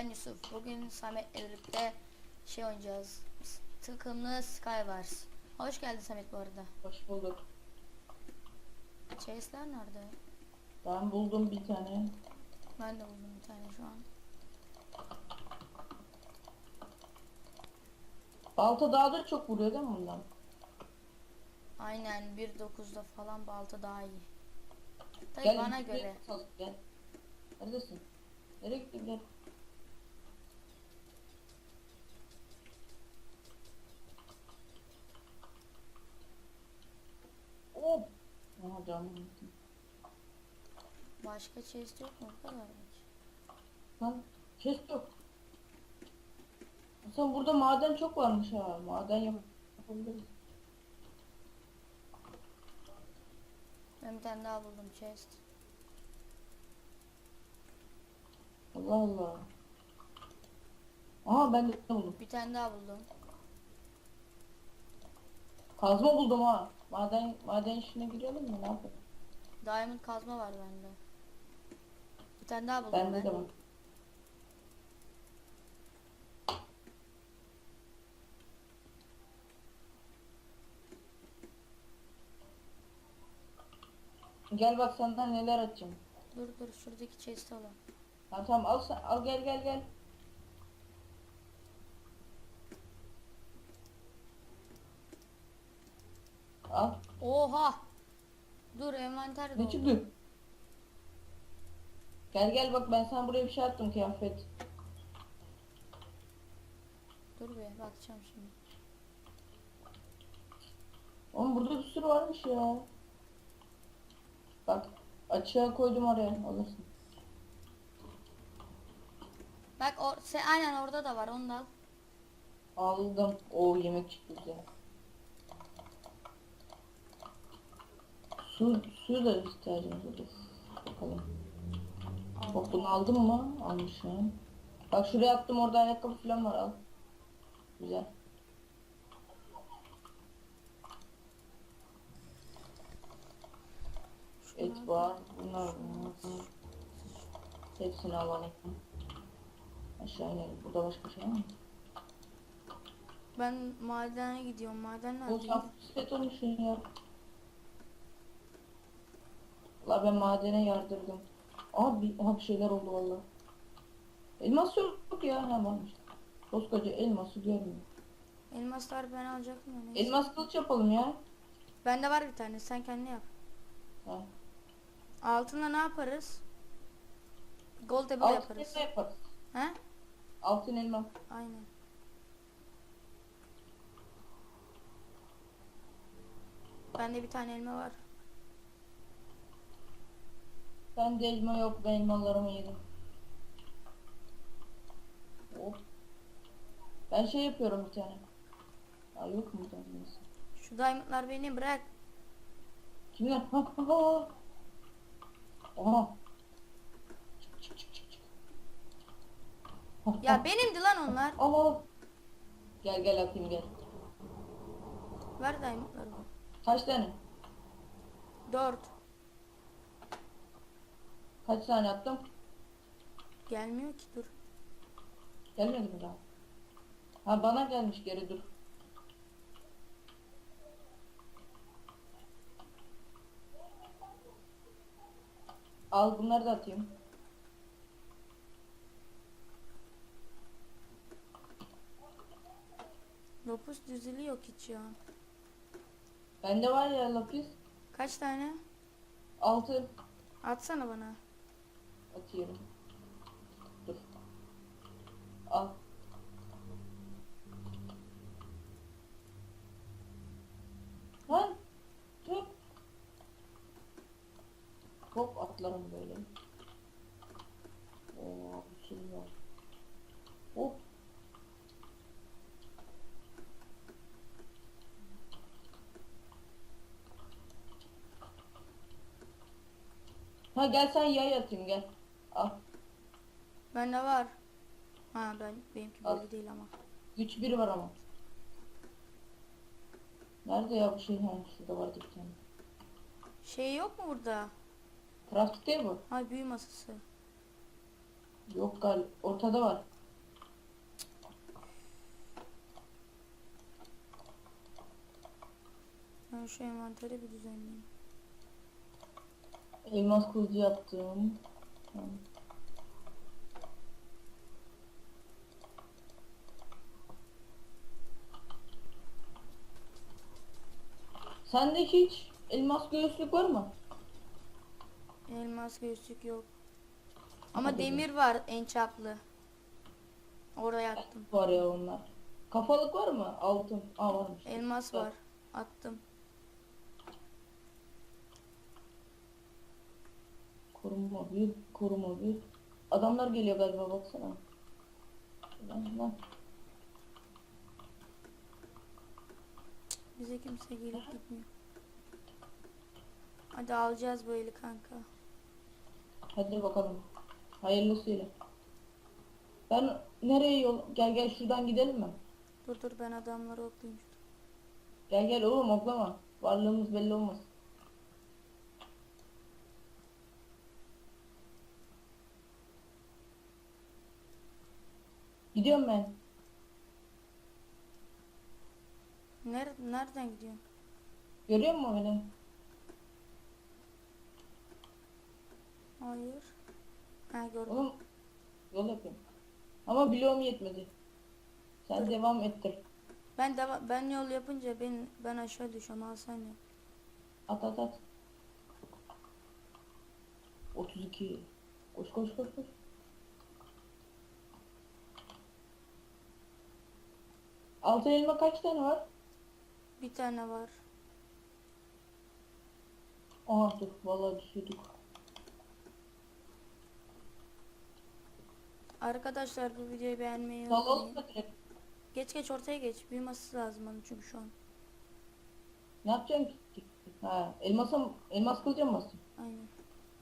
Ben Yusuf. Bugün Samet'le birlikte şey oynayacağız. Tıkımlı Skywars. Hoş geldin Samet bu arada. Hoş bulduk. Chase'ler nerede? Ben buldum bir tane. Ben de buldum bir tane şu an. Balta daha da çok vuruyor değil mi bundan? Aynen 1.9'da falan balta daha iyi. Tabii Gel, bana göre. Gel. Neredesin? Nereye gittin gel. Hop. Aha canım gitti. Başka chest yok mu? Bu kadar mı? Lan chest yok. Sen burada maden çok varmış ha. Maden yap- yapabiliriz. Ben bir tane daha buldum chest. Allah Allah. Aha ben de buldum. Bir tane daha buldum. Kazma buldum ha. Maden maden işine girelim mi? Ne yapalım? Diamond kazma var bende. Bir tane daha buldum Bende ben. de var. Gel bak senden neler açacağım. Dur dur şuradaki chest'i alalım. Ha tamam al sen al gel gel gel. Al. Oha! Dur envanter Ne doldu. çıktı? Gel gel bak ben sana buraya bir şey attım kıyafet. Dur bir bakacağım şimdi. Oğlum burada bir sürü varmış ya. Bak açığa koydum oraya alırsın. Bak o, se, aynen orada da var onu da al. Aldım. O yemek çıktı güzel. Su, suyu da ihtiyacımız olur. Bakalım. Al. Bak bunu aldım mı? Almışım. Bak şuraya attım orada ayakkabı falan var al. Güzel. Et var. Bunlar bunlar. Hepsini alalım. Aşağı inelim. Burada başka şey var mı? Ben madene gidiyorum. Maden nerede? sen bisiklet olmuşsun ya. La ben madene yardırdım. Aha bir, aha bir şeyler oldu valla. Elmas yok ya. Ha varmış. Koskoca elması görmüyor. Elmaslar ben alacaktım da neyse. Elmas kılıç yapalım ya. Bende var bir tane. Sen kendin yap. Ha. Altına ne yaparız? Gold table Altın yaparız. elma yaparız. He? Altın elma. Aynen. Bende bir tane elma var. Bende elma yok. Ben elmalarımı yedim. Of. Ben şey yapıyorum bir tane. Aa, yok mu bir tane neyse. Şu diamondlar beni bırak. Kimler? Ha ha ha. Aha. Çık çık çık çık. çık. Ya benimdi lan onlar. Aha. Gel gel atayım gel. Ver diamondları. Kaç tane? Dört. Kaç tane attım? Gelmiyor ki dur. Gelmedi mi daha? Ha bana gelmiş geri dur. Al bunları da atayım. Lopus düzeli yok hiç ya. Bende var ya lapis. Kaç tane? Altı Atsana bana. Atıyorum. Dur. Al. Lan. Dur. Hop atlarım böyle. Oo, bir sürü var. Hop. Ha gel sen yay atayım gel. Bende var. Ha ben benimki Al. böyle değil ama. Güç biri var ama. Nerede ya bu şey? Ha, şurada vardı bir tane. Şey yok mu burada? Craft table. Hay büyü masası. Yok gal ortada var. Ben şu envanteri bir düzenleyeyim. Elmas kılıcı yaptım. Tamam. Sende hiç elmas göğüslük var mı? Elmas göğüslük yok. Ama Hadi demir var en çaplı. Oraya attım. Var ya onlar. Kafalık var mı? Altın. Aa varmış. Elmas Bak. var. Attım. Koruma bir, koruma bir. Adamlar geliyor galiba baksana. Lan lan. Bize kimse gelip gitmiyor. Hadi alacağız bu eli kanka. Hadi bakalım. Hayırlısıyla. Ben nereye yol? Gel gel şuradan gidelim mi? Dur dur ben adamları oklayayım. Gel gel oğlum oklama. Varlığımız belli olmaz. Gidiyorum ben. Ner nereden gidiyorsun? Görüyor musun beni? Hayır. Ha gördüm. Oğlum yol yapıyorum. Ama bloğum yetmedi. Sen Dur. devam ettir. Ben de ben yol yapınca ben ben aşağı düşüyorum. Al sen yap. At at at. 32. Koş koş koş koş. Altın elma kaç tane var? Bir tane var. Dur vallahi düşürdük. Arkadaşlar bu videoyu beğenmeyi Salalım unutmayın. da direkt. Geç geç ortaya geç. Büyümesi lazım bana çünkü şu an. Ne yapacaksın ki? Ha, elmasa mı- elmas kılıca mı bastın? Aynen.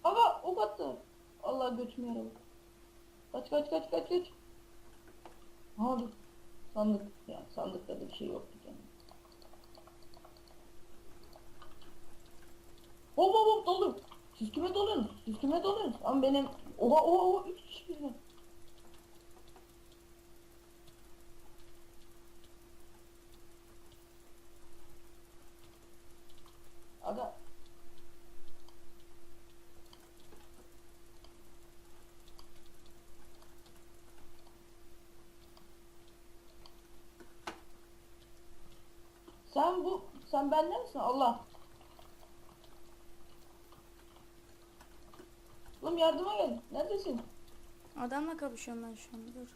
Aga ok attı. Allah götümü yaralı. Kaç kaç kaç kaç kaç. Aha dur. Sandık. Ya sandıkta da bir şey yoktu canım. Hop hop hop dolu. Siz kime doluyorsunuz? Siz kime doluyorsunuz? Ama benim... Oha oha oha. Üç kişi birden. Aga. Sen bu, sen benden misin? Allah. Oğlum yardıma gel. Neredesin? Adamla kapışıyorum ben şu an. Dur.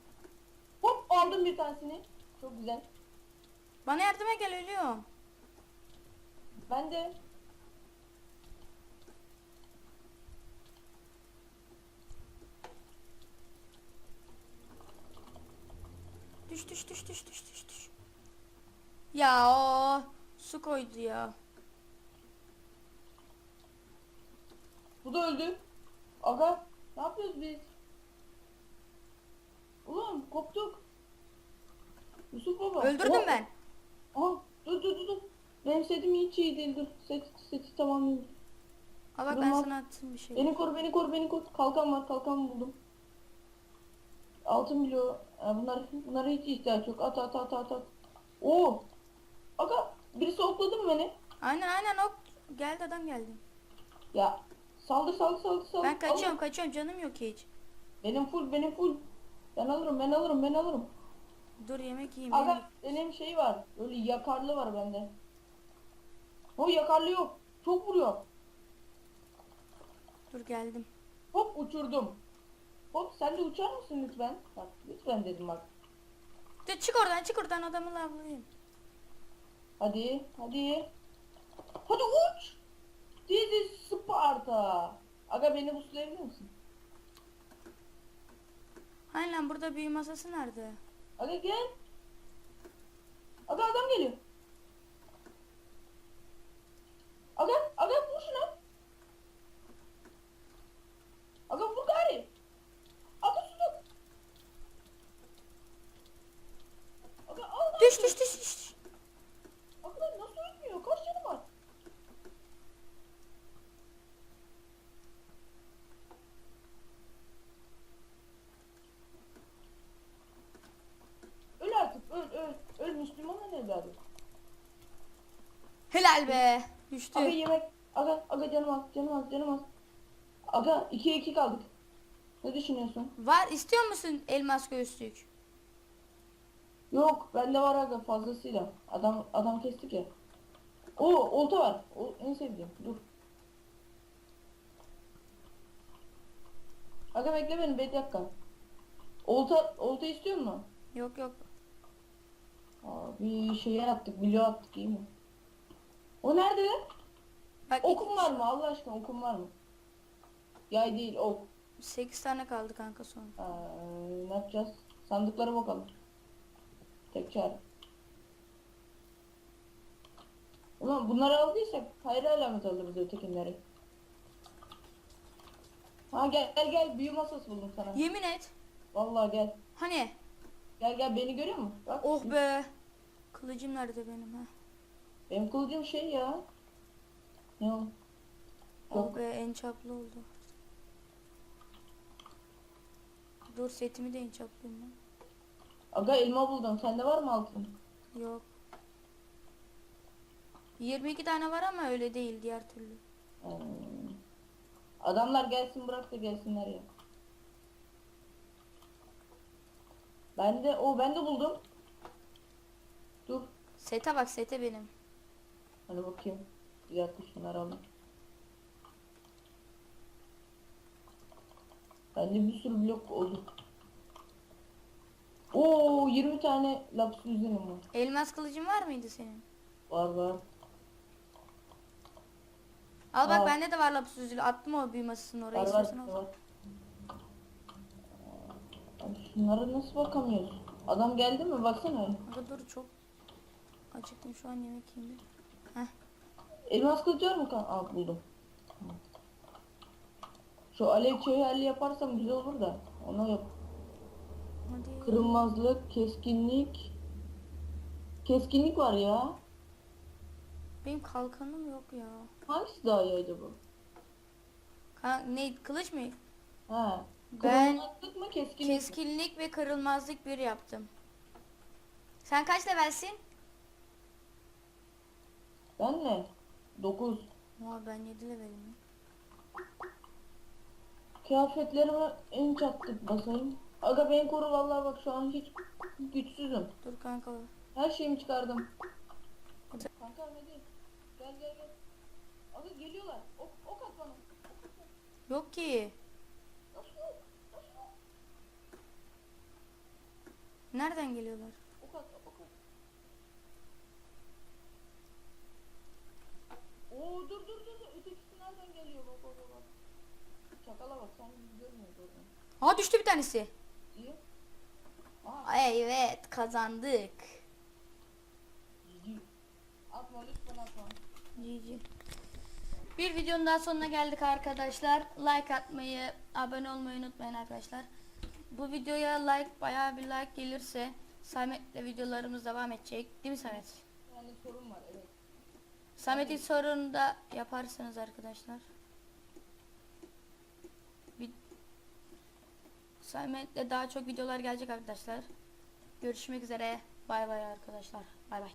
Hop aldım bir tanesini. Çok güzel. Bana yardıma gel ölüyorum. Ben de. Düş düş düş düş düş düş düş. Ya o su koydu ya. Bu da öldü. Aga ne yapıyoruz biz? Ulan koptuk. Yusuf baba. Öldürdüm Oha, ben. Aha dur dur dur dur. Benim setim hiç iyi değil dur. Set, seti tamamlayayım. Bak ben sana attım bir şey. Beni koru beni koru beni koru. Kalkan var kalkan buldum. Altın bloğu. Bunlar, bunlara hiç ihtiyaç yok. At at at at at. Oo. Aga birisi okladı mı beni? Aynen aynen ok. Geldi adam geldi. Ya saldır saldır saldır saldır. Ben kaçıyorum Alın. kaçıyorum canım yok hiç. Benim full benim full. Ben alırım ben alırım ben alırım. Dur yemek yiyeyim. Aga benim şey var. Böyle yakarlı var bende. O yakarlı yok. Çok vuruyor. Dur geldim. Hop uçurdum. Hop sen de uçar mısın lütfen? Bak lütfen dedim bak. Dur çık oradan çık oradan adamı lavlayayım. Hadi hadi. Hadi uç. Dizi Sparta. Aga beni buslayabilir misin? Aynen burada büyü masası nerede? Aga gel. Aga adam geliyor. Aga aga vur şuna. Aga vur gari. Aga şunu. Aga al. Düş düş düş. Aga nasıl ölmüyor? Kaç canı var? Helal be. Düştü. Aga yemek. Aga aga canım az canım az canım az. Aga 2'ye 2 kaldık. Ne düşünüyorsun? Var istiyor musun elmas göğüslük? Yok bende var aga fazlasıyla. Adam adam kestik ya. Oo olta var. O, en sevdiğim. Dur. Aga bekle beni bir dakika. Olta olta istiyor musun? Yok yok. Abi şeye attık, bilo attık iyi mi? O nerede? Bak Okum var mı Allah aşkına okum var mı? Yay değil ok. 8 tane kaldı kanka son. Ee, ne yapacağız? Sandıklara bakalım. Tek çare. Ulan bunları aldıysak hayır alamet alırız ötekileri. Ha gel gel gel büyü masası buldum sana. Yemin et. Vallahi gel. Hani? Gel gel beni görüyor musun? Bak. Oh be. Kılıcım nerede benim ha? Benim kılıcım şey ya. Ne o? Oh be en çaplı oldu. Dur setimi de en çaplıyım ben. Aga elma buldum. Sende var mı altın? Yok. 22 tane var ama öyle değil diğer türlü. Ee, adamlar gelsin bırak da gelsinler ya. Ben de o ben de buldum. Dur. Sete bak sete benim. Hadi bakayım. Dakika şunları alayım. Bende bir sürü blok oldu. Oo 20 tane lapis düzenim var. Elmas kılıcın var mıydı senin? Var var. Al bak Aa. bende de var lapis üzülü. Attım o büyü masasını oraya Var var. istiyorsan al. var. Abi şunlara nasıl bakamıyoruz? Adam geldi mi? Baksana. Aga dur çok acıktım şu an yemek yiyeyim. Heh. Elmas kılıcı var mı kan? Aa buldum. Şu alev çayı yaparsam güzel olur da. Ona yok. Hadi. Kırılmazlık, keskinlik. Keskinlik var ya. Benim kalkanım yok ya. Hangisi daha iyi acaba? Ka- ne kılıç mı? Ha. Ben Kırılmazlık mı keskinlik? mi? keskinlik ve kırılmazlık bir yaptım. Sen kaç levelsin? Ben ne? 9. Oha ben 7 levelim. Kıyafetlerime en çattık basayım. Aga beni koru vallahi bak şu an hiç güçsüzüm. Dur kanka. Her şeyimi çıkardım. Kanka hadi. Gel gel gel. Aga geliyorlar. Ok, ok at bana. Ok at bana. Yok ki. Nasıl? Nasıl? Nereden geliyorlar? Ok at, ok at. Oo dur dur dur. Ötekisi nereden geliyor bak bak bak. Çakala bak sen bizi görmüyoruz oradan. Aa düştü bir tanesi. İyi. Aa Evet kazandık. ciddi. Atma lütfen atma. GG. Bir videonun daha sonuna geldik arkadaşlar. Like atmayı, abone olmayı unutmayın arkadaşlar. Bu videoya like, bayağı bir like gelirse Samet'le videolarımız devam edecek. Değil mi Samet? Yani sorun var evet. Samet'in sorunu da yaparsınız arkadaşlar. Bir... Samet'le daha çok videolar gelecek arkadaşlar. Görüşmek üzere. Bay bay arkadaşlar. Bay bay.